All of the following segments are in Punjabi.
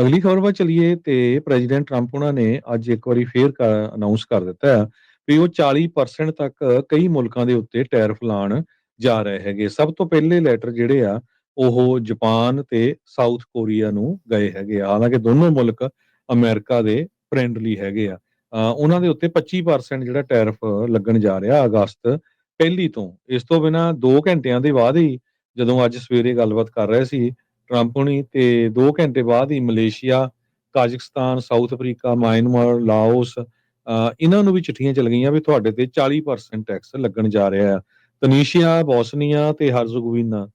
ਅਗਲੀ ਖਬਰ ਵੱਲ ਚਲੀਏ ਤੇ ਪ੍ਰੈਜ਼ੀਡੈਂਟ ਟਰੰਪ ਉਹਨਾਂ ਨੇ ਅੱਜ ਇੱਕ ਵਾਰੀ ਫੇਰ ਅਨਾਉਂਸ ਕਰ ਦਿੱਤਾ ਹੈ ਵੀ ਉਹ 40% ਤੱਕ ਕਈ ਮੁਲਕਾਂ ਦੇ ਉੱਤੇ ਟੈਰਿਫ ਲਾਉਣ ਜਾ ਰਹੇ ਹੈਗੇ। ਸਭ ਤੋਂ ਪਹਿਲੇ ਲੈਟਰ ਜਿਹੜੇ ਆ, ਉਹ ਜਾਪਾਨ ਤੇ ਸਾਊਥ ਕੋਰੀਆ ਨੂੰ ਗਏ ਹੈਗੇ ਆ। ਹਾਲਾਂਕਿ ਦੋਨੋਂ ਮੁਲਕ ਅਮਰੀਕਾ ਦੇ ਫ੍ਰੈਂਡਲੀ ਹੈਗੇ ਆ। ਉਹਨਾਂ ਦੇ ਉੱਤੇ 25% ਜਿਹੜਾ ਟੈਰਿਫ ਲੱਗਣ ਜਾ ਰਿਹਾ ਅਗਸਤ ਪਹਿਲੀ ਤੋਂ। ਇਸ ਤੋਂ ਬਿਨਾ 2 ਘੰਟਿਆਂ ਦੇ ਬਾਅਦ ਹੀ ਜਦੋਂ ਅੱਜ ਸਵੇਰੇ ਗੱਲਬਾਤ ਕਰ ਰਹੇ ਸੀ ਟਰੰਪ ਹੁਣੀ ਤੇ 2 ਘੰਟੇ ਬਾਅਦ ਹੀ Malaysia Kazakhstan South Africa Myanmar Laos ਇਹਨਾਂ ਨੂੰ ਵੀ ਚਿੱਠੀਆਂ ਚਲ ਗਈਆਂ ਵੀ ਤੁਹਾਡੇ ਤੇ 40% ਟੈਕਸ ਲੱਗਣ ਜਾ ਰਿਹਾ ਹੈ। ਤਨੀਸ਼ੀਆ, ਬੋਸਨੀਆ ਤੇ ਹਰਜ਼ਗੋਵੀਨਾ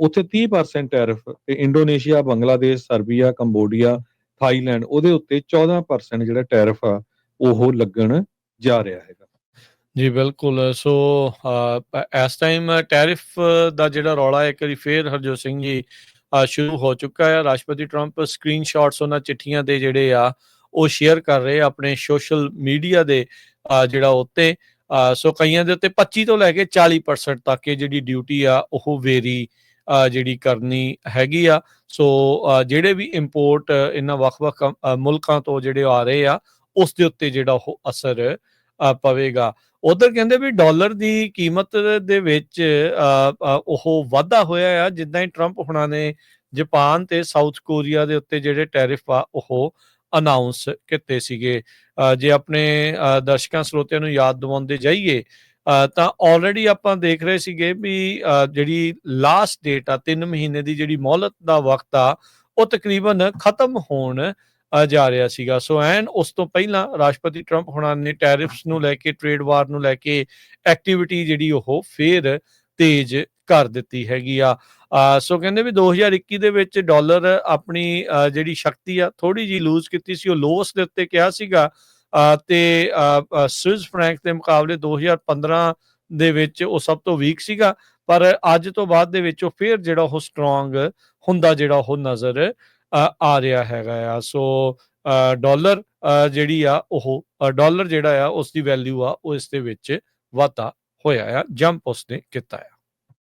ਉੱਥੇ 30% ਟੈਰਿਫ ਤੇ Indonesia, Bangladesh, Serbia, Cambodia, Thailand, ਉਹਦੇ ਉੱਤੇ 14% ਜਿਹੜਾ ਟੈਰਿਫ ਆ, ਉਹ ਲੱਗਣ ਜਾ ਰਿਹਾ ਹੈਗਾ। ਜੀ, ਬਿਲਕੁਲ। ਸੋ ਇਸ ਟਾਈਮ ਟੈਰਿਫ ਦਾ ਜਿਹੜਾ ਰੌਲਾ ਇੱਕ ਵਾਰੀ ਫੇਰ ਹਰਜੋਤ ਸਿੰਘ ਜੀ ਸ਼ੁਰੂ ਹੋ ਚੁੱਕਾ ਹੈ। ਰਾਸ਼ਟਰਪਤੀ ਟਰੰਪ ਸਕਰੀਨਸ਼ਾਟਸ ਉਹਨਾਂ ਚਿੱਠੀਆਂ ਦੇ ਜਿਹੜੇ ਆ, ਉਹ ਸ਼ੇਅਰ ਕਰ ਰਹੇ ਆਪਣੇ ਸੋਸ਼ਲ ਮੀਡੀਆ ਦੇ ਜਿਹੜਾ ਉੱਤੇ। ਸੋ ਕਈਆਂ ਦੇ ਉੱਤੇ 25 ਤੋਂ ਲੈ ਕੇ 40% ਤੱਕ ਇਹ ਜਿਹੜੀ ਡਿਊਟੀ ਆ, ਉਹ ਵੇਰੀ ਜਿਹੜੀ ਕਰਨੀ ਹੈਗੀ ਆ। ਸੋ ਜਿਹੜੇ ਵੀ ਇੰਪੋਰਟ ਇਹਨਾਂ ਵੱਖ-ਵੱਖ ਮੁਲਕਾਂ ਤੋਂ ਜਿਹੜੇ ਆ ਰਹੇ ਆ, ਉਸ ਦੇ ਉੱਤੇ ਜਿਹੜਾ ਉਹ ਅਸਰ ਪਵੇਗਾ। ਉਧਰ ਕਹਿੰਦੇ ਵੀ ਡਾਲਰ ਦੀ ਕੀਮਤ ਦੇ ਵਿੱਚ ਉਹ ਵਾਧਾ ਹੋਇਆ ਆ ਜਿੱਦਾਂ ਹੀ ਟਰੰਪ ਹੁਣਾਂ ਨੇ ਜਾਪਾਨ ਤੇ ਸਾਊਥ ਕੋਰੀਆ ਦੇ ਉੱਤੇ ਜਿਹੜੇ ਟੈਰਿਫ ਆ ਉਹ ਅਨਾਉਂਸ ਕੀਤੇ ਸੀਗੇ। ਜੇ ਆਪਣੇ ਅ, ਦਰਸ਼ਕਾਂ ਸਰੋਤਿਆਂ ਨੂੰ ਯਾਦ ਦਿਵਾਉਂਦੇ ਜਾਈਏ ਅ, ਤਾਂ ਆਲਰੇਡੀ ਆਪਾਂ ਦੇਖ ਰਹੇ ਸੀਗੇ ਵੀ ਅ, ਜਿਹੜੀ ਲਾਸਟ ਡੇਟ ਆ 3 ਮਹੀਨੇ ਦੀ ਜਿਹੜੀ ਮੌਲਤ ਦਾ ਵਕਤ ਆ ਉਹ ਤਕਰੀਬਨ ਖਤਮ ਹੋਣ ਜਾ ਰਿਹਾ ਸੀਗਾ। ਸੋ ਐਨ ਉਸ ਤੋਂ ਪਹਿਲਾਂ ਰਾਸ਼ਟਰਪਤੀ ਟਰੰਪ ਹੁਣਾਂ ਨੇ ਟੈਰਿਫਸ ਨੂੰ ਲੈ ਕੇ ਟ੍ਰੇਡ ਵਾਰ ਨੂੰ ਲੈ ਕੇ ਐਕਟੀਵਿਟੀ ਜਿਹੜੀ ਉਹ ਫੇਰ ਤੇਜ਼ ਕਰ ਦਿੱਤੀ ਹੈਗੀ ਆ। ਅ, ਸੋ ਕਹਿੰਦੇ ਵੀ 2021 ਦੇ ਵਿੱਚ ਡਾਲਰ ਆਪਣੀ ਜਿਹੜੀ ਸ਼ਕਤੀ ਆ ਥੋੜੀ ਜੀ ਲੂਜ਼ ਕੀਤੀ ਸੀ। ਉਹ ਲੋਸ ਦੇ ਉੱਤੇ ਕਿਹਾ ਸੀਗਾ। ਤੇ ਸਵਿਸ ਫਰੈਂਕ ਦੇ ਮੁਕਾਬਲੇ 2015 ਦੇ ਵਿੱਚ ਉਹ ਸਭ ਤੋਂ ਵੀਕ ਸੀਗਾ। ਪਰ ਅੱਜ ਤੋਂ ਬਾਅਦ ਦੇ ਵਿੱਚ ਉਹ ਫੇਰ ਜਿਹੜਾ ਉਹ ਸਟਰੋਂਗ ਹੁੰਦਾ ਜਿਹੜਾ ਉਹ ਨਜ਼ਰ ਆ ਰਿਹਾ ਹੈਗਾ ਆ। ਸੋ ਅ, ਡਾਲਰ ਜਿਹੜੀ ਆ ਉਹ ਅ, ਡਾਲਰ ਜਿਹੜਾ ਆ ਉਸ ਦੀ ਵੈਲਿਊ ਆ ਉਹ ਇਸ ਦੇ ਵਿੱਚ ਵਾਧਾ ਹੋਇਆ ਆ ਜੰਪ ਉਸਨੇ ਕੀਤਾ ਆ।